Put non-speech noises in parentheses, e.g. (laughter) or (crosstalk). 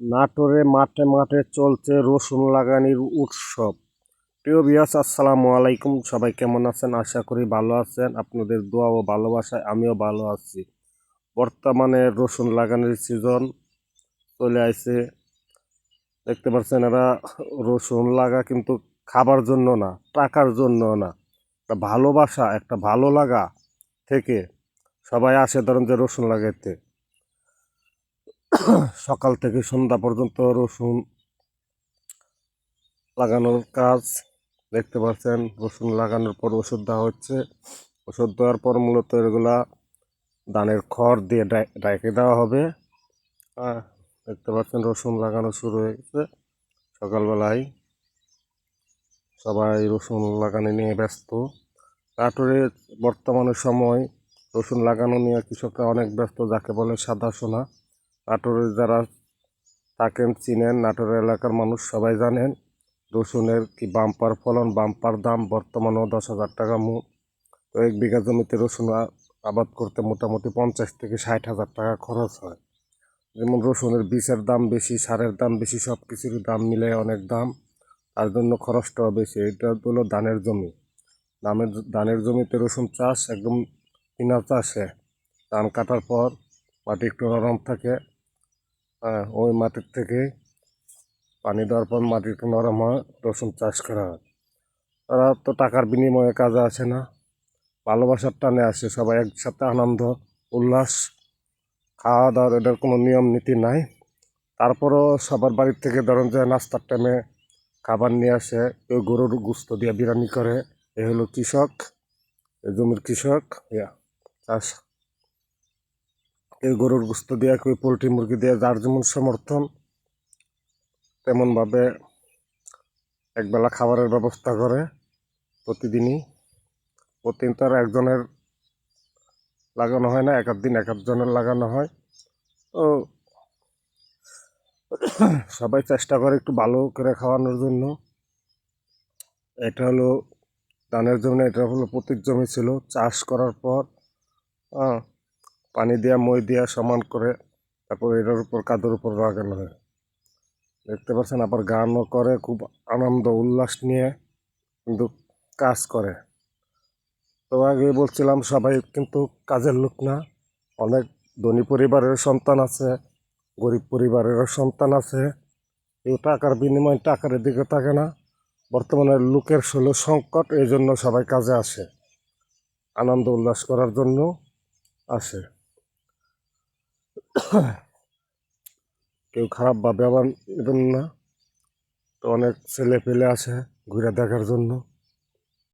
নাটোরে মাঠে মাঠে চলছে রসুন লাগানির উৎসব। প্রিয় বিয়াস আসসালামু আলাইকুম। সবাই কেমন আছেন? আশা করি ভালো আছেন। আপনাদের দোয়া ও ভালোবাসায় আমিও ভালো আছি। বর্তমানে রসুন লাগানির সিজন চলে আসছে দেখতে পাচ্ছেন এরা রসুন লাগা কিন্তু খাবার জন্য না, টাকার জন্য না। একটা ভালোবাসা, একটা ভালো লাগা থেকে সবাই আসে ধরেন যে রসুন লাগাইতে। সকাল থেকে সন্ধ্যা পর্যন্ত রসুন লাগানোর কাজ দেখতে পাচ্ছেন। রসুন লাগানোর পর ওষুধ দেওয়া হচ্ছে। ওষুধ দেওয়ার পর মূলত এগুলা ধানের খড় দিয়ে ডাই- ডাইকে দেওয়া হবে। আহ, দেখতে পাচ্ছেন রসুন লাগানো শুরু হয়ে গেছে। সকালবেলায় সবাই রসুন লাগানো নিয়ে ব্যস্ত। নাটোরে বর্তমানে সময় রসুন লাগানো নিয়ে কৃষকরা অনেক ব্যস্ত যাকে বলে সাদা সোনা। নাটোরে যারা থাকেন, চিনেন নাটোর এলাকার মানুষ সবাই জানেন, রসুনের কি বাম্পার ফলন, বাম্পার দাম, বর্তমানেও দশ হাজার টাকা মু তো এক বিঘা জমিতে রসুন আবাদ করতে মোটামুটি পঞ্চাশ থেকে ষাট হাজার টাকা খরচ হয়। যেমন রসুনের বীজের দাম বেশি, সারের দাম বেশি সব কিছুর দাম মিলে অনেক দাম। তার জন্য খরচটাও বেশি। এটা হলো ধানের জমি। ধানের ধানের জমিতে রসুন চাষ একদম কিনা চাষে। ধান কাটার পর মাটি একটু নরম থাকে। হ্যাঁ ওই মাটির থেকে পানি দেওয়ার পর মাটি একটু নরম হয়, রসুন চাষ করা হয়। তারা তো টাকার বিনিময়ে কাজে আসে না। ভালোবাসার টানে আসে, সবাই একসাথে আনন্দ, উল্লাস খাওয়া দাওয়ার এটার কোনো নিয়ম, নীতি নাই। তারপরও সবার বাড়ির থেকে ধরেন যে নাস্তার টাইমে খাবার নিয়ে আসে, কেউ গরুর গুস্ত দিয়ে বিরিয়ানি করে, এ হলো কৃষক জমির কৃষক, ইয়া, চাষ কেউ গরুর গুস্ত দেওয়া কেউ পোলট্রি মুরগি দেওয়া যার যেমন সমর্থন, তেমনভাবে একবেলা খাবারের ব্যবস্থা করে প্রতিদিনই। প্রতিদিন তো আর একজনের লাগানো হয় না, এক দিন এক আধজনের লাগানো হয়। তো (coughs) সবাই চেষ্টা করে একটু ভালো করে খাওয়ানোর জন্য। এটা হলো ধানের জন্য, এটা হলো প্রতীক জমি ছিল। চাষ করার পর পানি দেওয়া মই দেওয়া সমান করে তারপর এটার উপর, কাদের উপর লাগানো হয় দেখতে পাচ্ছেন, আবার গানও করে, খুব আনন্দ, উল্লাস নিয়ে কিন্তু কাজ করে। তো আগে বলছিলাম, সবাই কিন্তু কাজের লোক না। অনেক ধনী পরিবারের সন্তান আছে, গরিব পরিবারেরও সন্তান আছে। কেউ টাকার বিনিময়ে টাকার দিকে থাকে না। বর্তমানে লোকের ষোলো সংকট এই জন্য সবাই কাজে আসে। আনন্দ, উল্লাস করার জন্য আসে। কেউ খারাপ বা ব্যবহার না। তো অনেক ছেলে পেলে আসে ঘুরে দেখার জন্য।